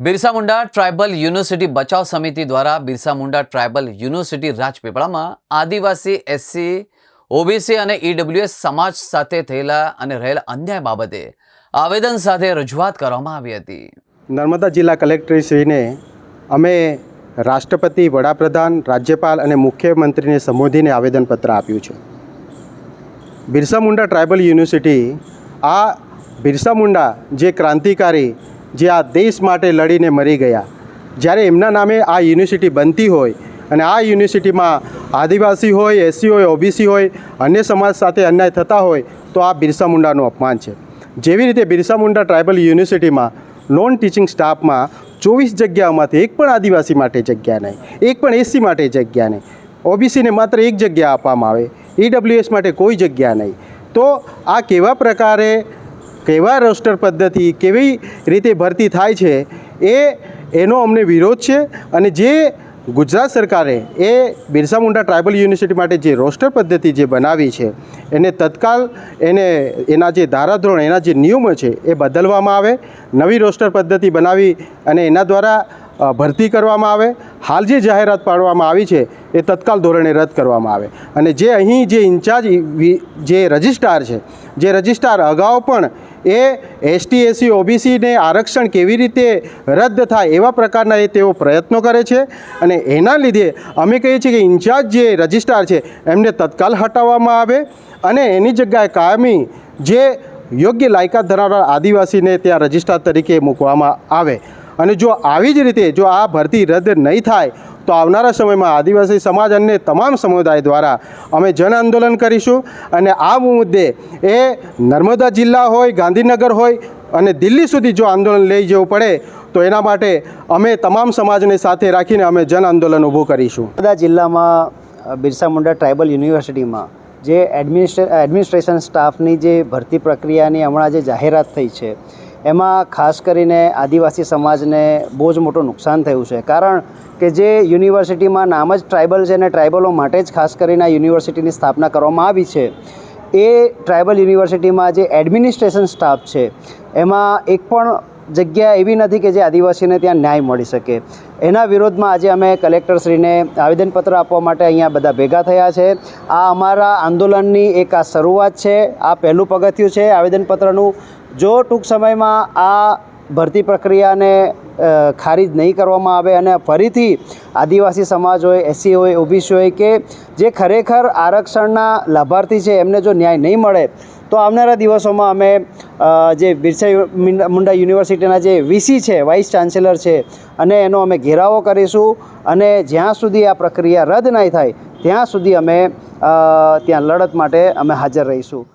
Birsa Munda tribal university બચાવ સમિતિ દ્વારા બિરસા મુંડા ટ્રાઇબલ યુનિવર્સિટી રાજપીપળામાં આદિવાસી, એસસી, ઓબીસી અને ઈડબ્લ્યુએસ સમાજ સાથે થયેલા અને રહેલા અન્યાય બાબતે આવેદન સાથે રજૂઆત કરવામાં આવી હતી. નર્મદા જિલ્લા કલેક્ટરશ્રીને અમે રાષ્ટ્રપતિ, વડાપ્રધાન, રાજ્યપાલ અને મુખ્યમંત્રીને સંબોધીને આવેદનપત્ર આપ્યું છે. બિરસા મુંડા ટ્રાઇબલ યુનિવર્સિટી આ બિરસા મુંડા જે ક્રાંતિકારી જે આ દેશ માટે લડીને મરી ગયા. જ્યારે એમના નામે આ યુનિવર્સિટી બનતી હોય અને આ યુનિવર્સિટીમાં આદિવાસી હોય, એસસી હોય, ઓબીસી હોય, અન્ય સમાજ સાથે અન્યાય થતા હોય, તો આ બિરસા મુંડાનું અપમાન છે. જેવી રીતે બિરસા મુંડા ટ્રાઇબલ યુનિવર્સિટીમાં નોન ટીચિંગ સ્ટાફમાં ચોવીસ જગ્યાઓમાંથી એક પણ આદિવાસી માટે જગ્યા નહીં, એક પણ એસસી માટે જગ્યા નહીં, ઓબીસીને માત્ર એક જગ્યા આપવામાં આવે, ઈડબ્લ્યુએસ માટે કોઈ જગ્યા નહીં. તો આ કેવા પ્રકારે કેવા રોસ્ટર પદ્ધતિ, કેવી રીતે ભરતી થાય છે, એ એનો અમને વિરોધ છે. અને જે ગુજરાત સરકારે એ બિરસા મુંડા ટ્રાઇબલ યુનિવર્સિટી માટે જે રોસ્ટર પદ્ધતિ જે બનાવી છે, એને તત્કાલ એને એના જે ધારાધોરણ, એના જે નિયમો છે, એ બદલવામાં આવે. નવી રોસ્ટર પદ્ધતિ બનાવી અને એના દ્વારા ભરતી કરવામાં આવે. હાલ જે જાહેરાત પાડવામાં આવી છે, એ તત્કાલ ધોરણે રદ કરવામાં આવે. અને જે અહીં જે ઇન્ચાર્જ જે રજિસ્ટ્રાર છે, જે રજિસ્ટ્રાર અગાઉ પણ એ એસટી એસી ઓબીસીને આરક્ષણ કેવી રીતે રદ થાય એવા પ્રકારના એ તેઓ પ્રયત્નો કરે છે. અને એના લીધે અમે કહીએ છીએ કે ઇન્ચાર્જ જે રજિસ્ટ્રાર છે, એમને તત્કાલ હટાવવામાં આવે અને એની જગ્યાએ કાયમી જે યોગ્ય લાયકાત ધરાવનાર આદિવાસીને ત્યાં રજિસ્ટ્રાર તરીકે મૂકવામાં આવે. અને જો આવી જ રીતે જો આ ભરતી રદ નહીં થાય તો આવનારા સમયમાં આદિવાસી સમાજ અને તમામ સમુદાય દ્વારા અમે જન આંદોલન કરીશું અને આ મુદ્દે એ નર્મદા જિલ્લા હોય, ગાંધીનગર હોય અને દિલ્હી સુધી જો આંદોલન લઈ જવું પડે, તો એના માટે અમે તમામ સમાજને સાથે રાખીને અમે જન આંદોલન ઊભું કરીશું. નર્મદા જિલ્લામાં બિરસા મુંડા ટ્રાઇબલ યુનિવર્સિટીમાં જે એડમિનિસ્ટ્રે એડમિનિસ્ટ્રેશન સ્ટાફની જે ભરતી પ્રક્રિયાની હમણાં જે જાહેરાત થઈ છે એમાં ખાસ કરીને આદિવાસી સમાજને બહુ જ મોટું નુકસાન થયું છે. કારણ કે જે યુનિવર્સિટીમાં નામ જ ટ્રાઇબલ છે અને ટ્રાઇબલો માટે જ ખાસ કરીને આ યુનિવર્સિટીની સ્થાપના કરવામાં આવી છે, એ ટ્રાઇબલ યુનિવર્સિટીમાં જે એડમિનિસ્ટ્રેશન સ્ટાફ છે, એમાં એક પણ જગ્યા એવી નથી કે જે આદિવાસીને ત્યાં ન્યાય મળી શકે. એના વિરોધમાં આજે અમે કલેક્ટરશ્રીને આવેદનપત્ર આપવા માટે અહીંયા બધા ભેગા થયા છે. આ અમારા આંદોલનની એક આ શરૂઆત છે, આ પહેલું પગથિયું છે આવેદનપત્રનું. જો ટૂંક સમયમાં આ ભરતી પ્રક્રિયાને ખારિજ નહીં કરવામાં આવે અને ફરીથી આદિવાસી સમાજ હોય, એસસી હોય, ઓબીસી હોય કે જે ખરેખર આરક્ષણના લાભાર્થી છે, એમને જો ન્યાય નહીં મળે તો આવનારા દિવસોમાં અમે જે બિરસા મુંડા યુનિવર્સિટીના જે વીસી છે, વાઇસ ચાન્સેલર છે, અને એનો અમે ઘેરાવો કરીશું અને જ્યાં સુધી આ પ્રક્રિયા રદ નહીં થાય, ત્યાં સુધી અમે ત્યાં લડત માટે અમે હાજર રહીશું.